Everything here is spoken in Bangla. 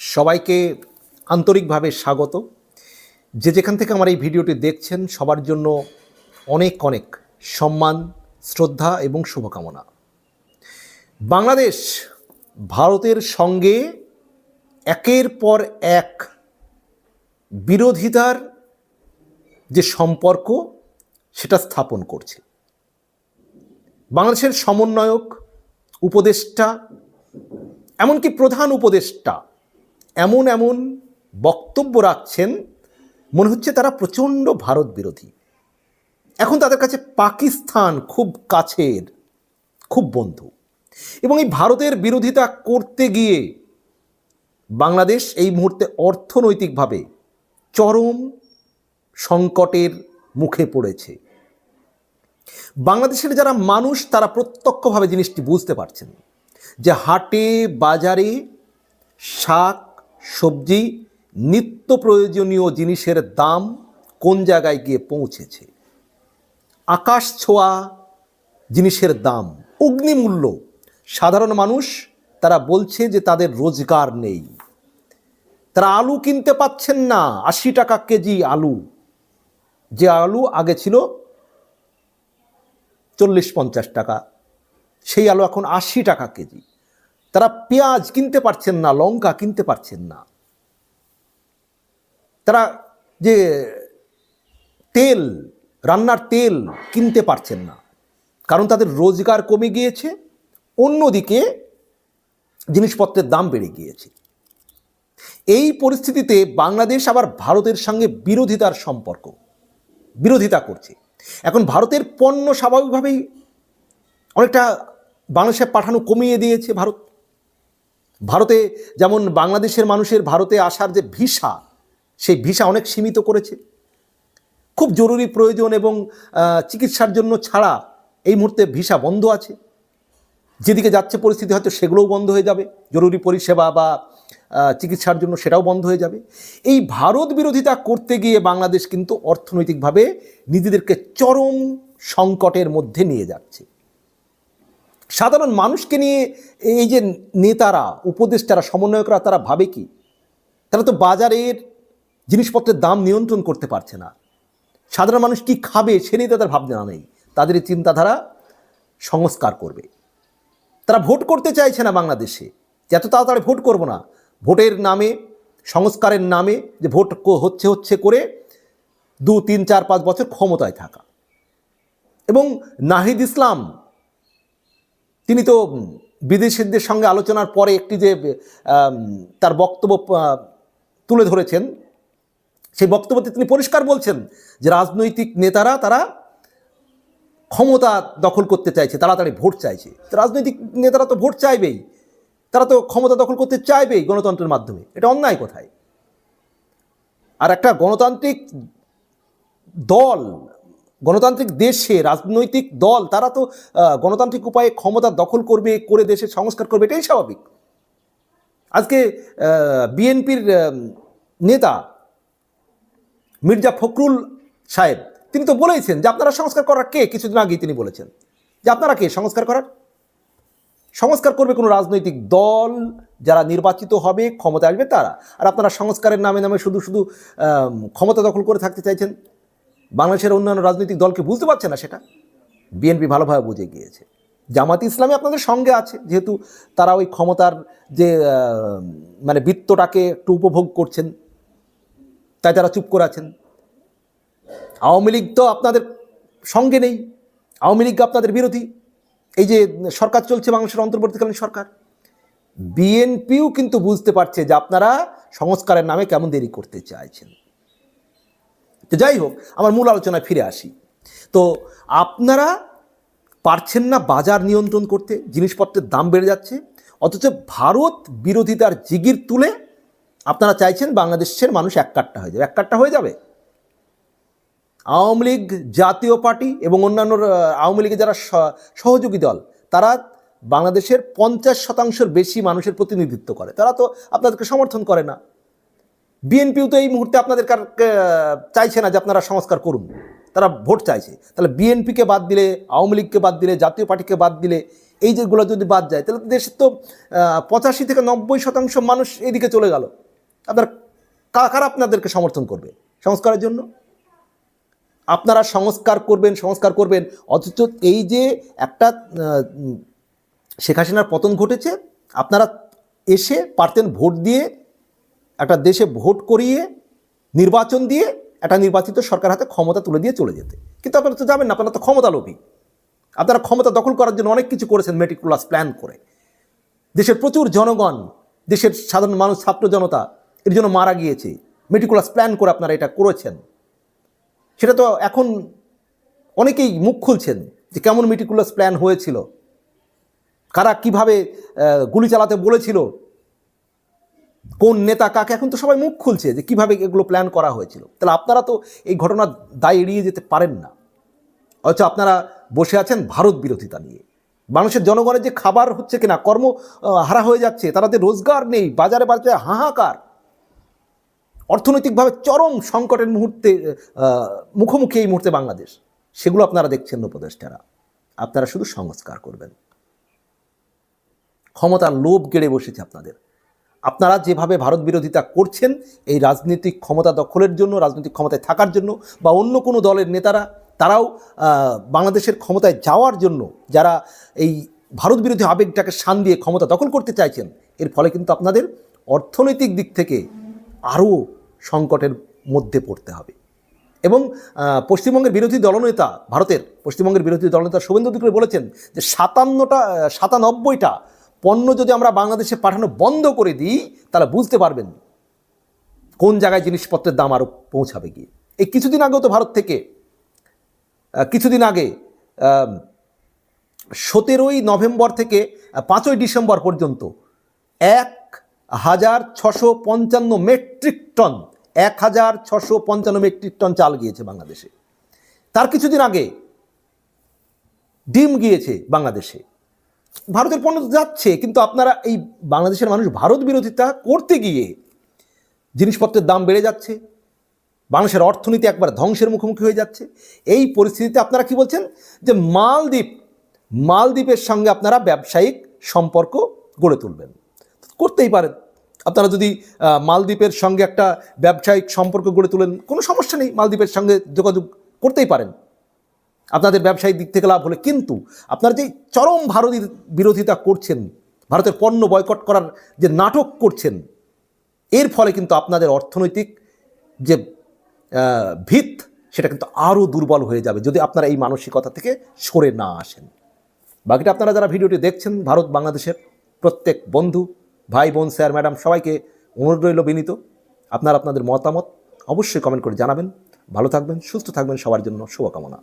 সবাইকে আন্তরিকভাবে স্বাগত। যে যেখান থেকে আমার এই ভিডিওটি দেখছেন, সবার জন্য অনেক অনেক সম্মান, শ্রদ্ধা এবং শুভকামনা। বাংলাদেশ ভারতের সঙ্গে একের পর এক বিরোধিতার যে সম্পর্ক, সেটা স্থাপন করছে। বাংলাদেশের সমন্বয়ক, উপদেষ্টা, এমনকি প্রধান উপদেষ্টা এমন এমন বক্তব্য রাখছেন, মনে হচ্ছে তারা প্রচণ্ড ভারত বিরোধী। এখন তাদের কাছে পাকিস্তান খুব কাছের, খুব বন্ধু। এবং এই ভারতের বিরোধিতা করতে গিয়ে বাংলাদেশ এই মুহূর্তে অর্থনৈতিকভাবে চরম সংকটের মুখে পড়েছে। বাংলাদেশের যারা মানুষ, তারা প্রত্যক্ষভাবে জিনিসটি বুঝতে পারছেন যে হাটে, বাজারে শাক সবজি নিত্য প্রয়োজনীয় জিনিসের দাম কোন জায়গায় গিয়ে পৌঁছেছে? আকাশ ছোঁয়া জিনিসের দাম, অগ্নিমূল্য। সাধারণ মানুষ তারা বলছে যে তাদের রোজগার নেই। তারা আলু কিনতে পাচ্ছেন না, আশি টাকা কেজি আলু। যে আলু আগে ছিল চল্লিশ পঞ্চাশ টাকা, সেই আলু এখন আশি টাকা কেজি। তারা পেঁয়াজ কিনতে পারছেন না, লঙ্কা কিনতে পারছেন না। তারা যে তেল, রান্নার তেল কিনতে পারছেন না। কারণ তাদের রোজগার কমে গিয়েছে, অন্যদিকে জিনিসপত্রের দাম বেড়ে গিয়েছে। এই পরিস্থিতিতে বাংলাদেশ আবার ভারতের সঙ্গে বিরোধিতার সম্পর্ক, বিরোধিতা করছে। এখন ভারতের পণ্য স্বাভাবিকভাবেই অনেকটা বাংলাদেশে পাঠানো কমিয়ে দিয়েছে ভারত। ভারতে যেমন বাংলাদেশের মানুষের ভারতে আসার যে ভিসা, সেই ভিসা অনেক সীমিত করেছে। খুব জরুরি প্রয়োজন এবং চিকিৎসার জন্য ছাড়া এই মুহূর্তে ভিসা বন্ধ আছে। যেদিকে যাচ্ছে পরিস্থিতি হয়তো সেগুলোও বন্ধ হয়ে যাবে। জরুরি পরিষেবা বা চিকিৎসার জন্য সেটাও বন্ধ হয়ে যাবে। এই ভারত বিরোধিতা করতে গিয়ে বাংলাদেশ কিন্তু অর্থনৈতিকভাবে নিজেদেরকে চরম সংকটের মধ্যে নিয়ে যাচ্ছে। সাধারণ মানুষকে নিয়ে এই যে নেতারা, উপদেষ্টারা, সমন্বয়করা, তারা ভাবে কি? তারা তো বাজারের জিনিসপত্রের দাম নিয়ন্ত্রণ করতে পারছে না। সাধারণ মানুষ কি খাবে সে নিয়ে তাদের ভাবনা নেই। তাদের এই চিন্তাধারা সংস্কার করবে। তারা ভোট করতে চাইছে না বাংলাদেশে। এত তাড়াতাড়ি ভোট করব না। ভোটের নামে, সংস্কারের নামে যে ভোট হচ্ছে হচ্ছে করে দু, তিন, চার, পাঁচ বছর ক্ষমতায় থাকা। এবং নাহিদ ইসলাম তিনি তো বিদেশিদের সঙ্গে আলোচনার পরে একটি যে তার বক্তব্য তুলে ধরেছেন, সেই বক্তব্যতে তিনি পরিষ্কার বলছেন যে রাজনৈতিক নেতারা তারা ক্ষমতা দখল করতে চাইছে, তাড়াতাড়ি ভোট চাইছে। রাজনৈতিক নেতারা তো ভোট চাইবেই, তারা তো ক্ষমতা দখল করতে চাইবেই গণতন্ত্রের মাধ্যমে। এটা অন্যায় কোথায়? আর একটা গণতান্ত্রিক দল গণতান্ত্রিক দেশে রাজনৈতিক দল, তারা তো গণতান্ত্রিক উপায়ে ক্ষমতা দখল করবে, করে দেশের সংস্কার করবে, এটাই স্বাভাবিক। আজকে বিএনপির নেতা মির্জা ফখরুল সাহেব, তিনি তো বলেইছেন যে আপনারা সংস্কার করার কে? কিছুদিন আগেই তিনি বলেছেন। যে আপনারা কে সংস্কার করার? সংস্কার করবে কোনো রাজনৈতিক দল, যারা নির্বাচিত হবে ক্ষমতা আসবে তারা। আর আপনারা সংস্কারের নামে নামে শুধু শুধু ক্ষমতা দখল করে থাকতে চাইছেন। বাংলাদেশের অন্যান্য রাজনৈতিক দলকে বুঝতে পারছে না সেটা। বিএনপি ভালোভাবে বুঝে গিয়েছে। জামাত ইসলামী আপনাদের সঙ্গে আছে, যেহেতু তারা ওই ক্ষমতার যে মানে বৃত্তটাকে একটু উপভোগ করছেন, তাই তারা চুপ করে আছেন। আওয়ামী লীগ তো আপনাদের সঙ্গে নেই। আওয়ামী লীগ আপনাদের বিরোধী। এই যে সরকার চলছে বাংলাদেশের অন্তর্বর্তীকালীন সরকার। বিএনপিও কিন্তু বুঝতে পারছে যে আপনারা সংস্কারের নামে কেমন দেরি করতে চাইছেন। তো যাই হোক, আমার মূল আলোচনায় ফিরে আসি। তো আপনারা পারছেন না বাজার নিয়ন্ত্রণ করতে, জিনিসপত্রের দাম বেড়ে যাচ্ছে, অথচ ভারত বিরোধিতার জিগির তুলে আপনারা চাইছেন বাংলাদেশের মানুষ এক কাট্টা হয়ে যাবে। এক কাট্টা হয়ে যাবে। আওয়ামী লীগ জাতীয় পার্টি এবং অন্যান্য আওয়ামী লীগের যারা সহযোগী দল, তারা বাংলাদেশের পঞ্চাশ শতাংশের বেশি মানুষের প্রতিনিধিত্ব করে। তারা তো আপনাদেরকে সমর্থন করে না। বিএনপিও তো এই মুহূর্তে আপনাদের চাইছে না যে আপনারা সংস্কার করুন। তারা ভোট চাইছে। তাহলে বিএনপিকে বাদ দিলে, আওয়ামী লীগকে বাদ দিলে, জাতীয় পার্টিকে বাদ দিলে, এই যেগুলো যদি বাদ যায়, তাহলে দেশের তো পঁচাশি থেকে নব্বই শতাংশ মানুষ এদিকে চলে গেল। আপনার কারা আপনাদেরকে সমর্থন করবে সংস্কারের জন্য? আপনারা সংস্কার করবেন সংস্কার করবেন। অথচ এই যে একটা শেখ হাসিনার পতন ঘটেছে, আপনারা এসে পারতেন ভোট দিয়ে একটা দেশে ভোট করিয়ে নির্বাচন দিয়ে একটা নির্বাচিত সরকার হাতে ক্ষমতা তুলে দিয়ে চলে যেতে। কিন্তু আপনারা তো যাবেন না, আপনারা তো ক্ষমতা লোভী। আপনারা ক্ষমতা দখল করার জন্য অনেক কিছু করেছেন, মেটিকুলাস প্ল্যান করে। দেশের প্রচুর জনগণ, দেশের সাধারণ মানুষ, ছাত্র জনতা, এর জন্য মারা গিয়েছে। মেটিকুলাস প্ল্যান করে আপনারা এটা করেছেন। সেটা তো এখন অনেকেই মুখ খুলছেন যে কেমন মেটিকুলাস প্ল্যান হয়েছিল। কারা কীভাবে গুলি চালাতে বলেছিল কোন নেতা কাকে? এখন তো সবাই মুখ খুলছে যে কীভাবে এগুলো প্ল্যান করা হয়েছিল। তাহলে আপনারা তো এই ঘটনার দায় এড়িয়ে যেতে পারেন না। অথচ আপনারা বসে আছেন ভারত বিরোধিতা নিয়ে। মানুষের জনগণের যে খাবার হচ্ছে কিনা, কর্ম হারা হয়ে যাচ্ছে তাদের রোজগার নেই, বাজারে বাজারে হাহাকার, অর্থনৈতিকভাবে চরম সংকটের মুহূর্তে মুখোমুখি এই মুহূর্তে বাংলাদেশ। সেগুলো আপনারা দেখছেন উপদেষ্টারা আপনারা শুধু সংস্কার করবেন। ক্ষমতার লোভ গেড়ে বসেছে আপনাদের। আপনারা যেভাবে ভারত বিরোধিতা করছেন, এই রাজনৈতিক ক্ষমতা দখলের জন্য, রাজনৈতিক ক্ষমতায় থাকার জন্য বা অন্য কোনো দলের নেতারা, তারাও বাংলাদেশের ক্ষমতায় যাওয়ার জন্য যারা এই ভারত বিরোধী আবেগটাকে শান দিয়ে ক্ষমতা দখল করতে চাইছেন, এর ফলে কিন্তু আপনাদের অর্থনৈতিক দিক থেকে আরও সংকটের মধ্যে পড়তে হবে। এবং পশ্চিমবঙ্গের বিরোধী দলনেতা, ভারতের পশ্চিমবঙ্গের বিরোধী দলনেতা শুভেন্দু অধিকারী বলেছেন যে সাতান্নটা সাতানব্বইটা পণ্য যদি আমরা বাংলাদেশে পাঠানো বন্ধ করে দিই, তাহলে বুঝতে পারবেন কোন জায়গায় জিনিসপত্রের দাম আরও পৌঁছাবে গিয়ে। এই কিছুদিন আগেও তো ভারত থেকে কিছুদিন আগে সতেরোই নভেম্বর থেকে পাঁচই ডিসেম্বর পর্যন্ত এক হাজার ছশো পঞ্চান্ন মেট্রিক টন, এক হাজার ছশো পঞ্চান্ন মেট্রিক টন চাল গিয়েছে বাংলাদেশে। তার কিছুদিন আগে ডিম গিয়েছে বাংলাদেশে। ভারতের পণ্য যাচ্ছে, কিন্তু আপনারা এই বাংলাদেশের মানুষ ভারত বিরোধিতা করতে গিয়ে জিনিসপত্রের দাম বেড়ে যাচ্ছে বাংলাদেশের অর্থনীতি একবার ধ্বংসের মুখোমুখি হয়ে যাচ্ছে। এই পরিস্থিতিতে আপনারা কি বলছেন? যে মালদ্বীপ, মালদ্বীপের সঙ্গে আপনারা ব্যবসায়িক সম্পর্ক গড়ে তুলবেন। করতেই পারেন। আপনারা যদি মালদ্বীপের সঙ্গে একটা ব্যবসায়িক সম্পর্ক গড়ে তোলেন, কোনো সমস্যা নেই, মালদ্বীপের সঙ্গে যোগাযোগ করতেই পারেন। আপনাদের ব্যবসায়িক দিক থেকে লাভ হলে কিন্তু আপনারা যে চরম ভারত বিরোধিতা করছেন, ভারতের পণ্য বয়কট করার যে নাটক করছেন, এর ফলে কিন্তু আপনাদের অর্থনৈতিক যে ভিত, সেটা কিন্তু আরও দুর্বল হয়ে যাবে যদি আপনারা এই মানসিকতা থেকে সরে না আসেন। বাকিটা আপনারা যারা ভিডিওটি দেখছেন, ভারত বাংলাদেশের প্রত্যেক বন্ধু, ভাই, বোন, স্যার, ম্যাডাম, সবাইকে অনুরোধ রইল বিনীত। আপনারা আপনাদের মতামত অবশ্যই কমেন্ট করে জানাবেন। ভালো থাকবেন, সুস্থ থাকবেন, সবার জন্য শুভকামনা।